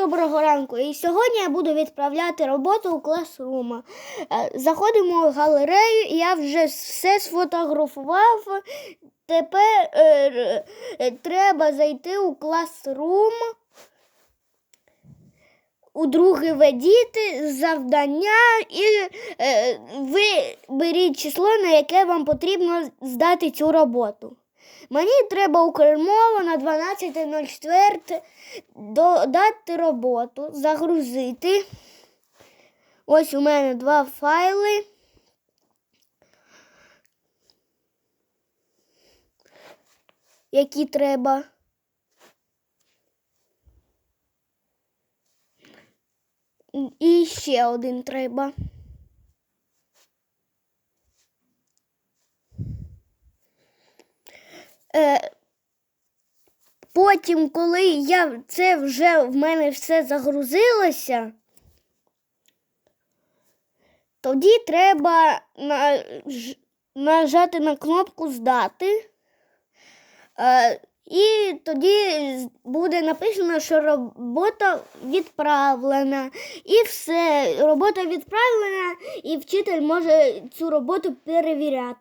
Доброго ранку. І сьогодні я буду відправляти роботу у класрума. Е, Заходимо в галерею, я вже все сфотографував. Тепер е, е, треба зайти у класрум. У другий ведіти завдання і е, ви беріть число, на яке вам потрібно здати цю роботу. Мені треба укрмова на 12.04 додати роботу, загрузити. Ось у мене два файли. Які треба. І ще один треба. Е, Потім, коли я це вже в мене все загрузилося, тоді треба на, нажати на кнопку Здати. Е, і тоді буде написано, що робота відправлена. І все, робота відправлена, і вчитель може цю роботу перевіряти.